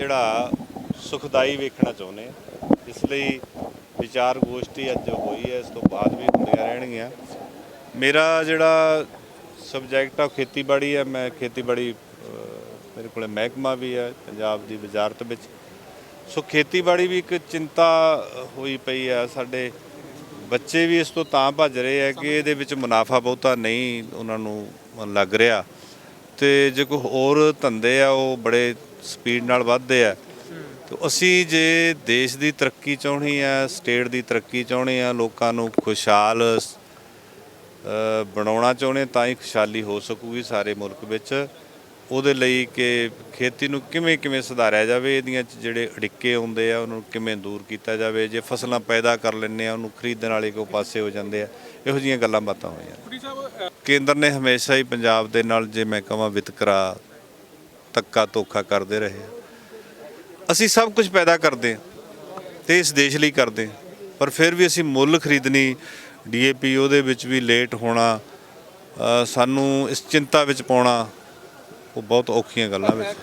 ਜਿਹੜਾ ਸੁਖਦਾਈ ਵੇਖਣਾ ਚਾਹੁੰਦੇ ਆ। ਇਸ ਲਈ ਵਿਚਾਰ ਗੋਸ਼ਟੀ ਅੱਜ ਹੋਈ ਹੈ, ਇਸ ਤੋਂ ਬਾਅਦ ਵੀ ਹੁੰਦੀਆਂ ਰਹਿਣਗੀਆਂ। ਮੇਰਾ ਜਿਹੜਾ ਸਬਜੈਕਟ ਆ ਉਹ ਖੇਤੀਬਾੜੀ ਹੈ ਮੈਂ ਖੇਤੀਬਾੜੀ ਮੇਰੇ ਕੋਲੇ ਮਹਿਕਮਾ ਵੀ ਹੈ ਪੰਜਾਬ ਦੀ ਵਜ਼ਾਰਤ ਵਿੱਚ। ਸੋ ਖੇਤੀਬਾੜੀ ਵੀ ਇੱਕ ਚਿੰਤਾ ਹੋਈ ਪਈ ਆ। ਸਾਡੇ ਬੱਚੇ ਵੀ ਇਸ ਤੋਂ ਤਾਂ ਭੱਜ ਰਹੇ ਆ ਕਿ ਇਹਦੇ ਵਿੱਚ ਮੁਨਾਫਾ ਬਹੁਤਾ ਨਹੀਂ ਉਹਨਾਂ ਨੂੰ ਲੱਗ ਰਿਹਾ। ਤੇ ਜੇ ਕੋਈ ਹੋਰ ਧੰਦੇ ਆ, ਉਹ ਬੜੇ ਸਪੀਡ ਨਾਲ ਵੱਧਦੇ ਆ। ਤੇ ਅਸੀਂ ਜੇ ਦੇਸ਼ ਦੀ ਤਰੱਕੀ ਚਾਹਣੀ ਆ ਸਟੇਟ ਦੀ ਤਰੱਕੀ ਚਾਹਣੀ ਆ, ਲੋਕਾਂ ਨੂੰ ਖੁਸ਼ਹਾਲ ਬਣਾਉਣਾ ਚਾਹੁੰਦੇ ਤਾਂ ਹੀ ਖੁਸ਼ਹਾਲੀ ਹੋ ਸਕੂਗੀ ਸਾਰੇ ਮੁਲਕ ਵਿੱਚ। ਉਹਦੇ ਲਈ ਕਿ ਖੇਤੀ ਨੂੰ ਕਿਵੇਂ ਕਿਵੇਂ ਸੁਧਾਰਿਆ ਜਾਵੇ ਇਹਦੀਆਂ 'ਚ ਜਿਹੜੇ ਅੜਿੱਕੇ ਆਉਂਦੇ ਆ ਉਹਨੂੰ ਕਿਵੇਂ ਦੂਰ ਕੀਤਾ ਜਾਵੇ ਜੇ ਫਸਲਾਂ ਪੈਦਾ ਕਰ ਲੈਂਦੇ ਆ ਉਹਨੂੰ ਖਰੀਦਣ ਵਾਲੇ ਕੋ ਪਾਸੇ ਹੋ ਜਾਂਦੇ ਆ ਇਹੋ ਜਿਹੀਆਂ ਗੱਲਾਂ ਬਾਤਾਂ ਹੋਈਆਂ ਕੇਂਦਰ ਨੇ ਹਮੇਸ਼ਾ ਹੀ ਪੰਜਾਬ ਦੇ ਨਾਲ ਜੇ ਮੈਂ ਕਹਾਂ ਵਿਤਕਰਾ ਤੱਕਾ ਧੋਖਾ ਕਰਦੇ ਰਹੇ। ਅਸੀਂ ਸਭ ਕੁਝ ਪੈਦਾ ਕਰਦੇ ਹਾਂ ਤੇ ਇਸ ਦੇਸ਼ ਲਈ ਕਰਦੇ ਹਾਂ ਪਰ ਫਿਰ ਵੀ ਅਸੀਂ ਮੁੱਲ ਖਰੀਦਣੀ ਡੀਏਪੀ ਉਹਦੇ ਵਿੱਚ ਵੀ ਲੇਟ ਹੋਣਾ ਸਾਨੂੰ ਇਸ ਚਿੰਤਾ ਵਿੱਚ ਪਾਉਣਾ ਉਹ ਬਹੁਤ ਔਖੀਆਂ ਗੱਲਾਂ ਵਿੱਚ।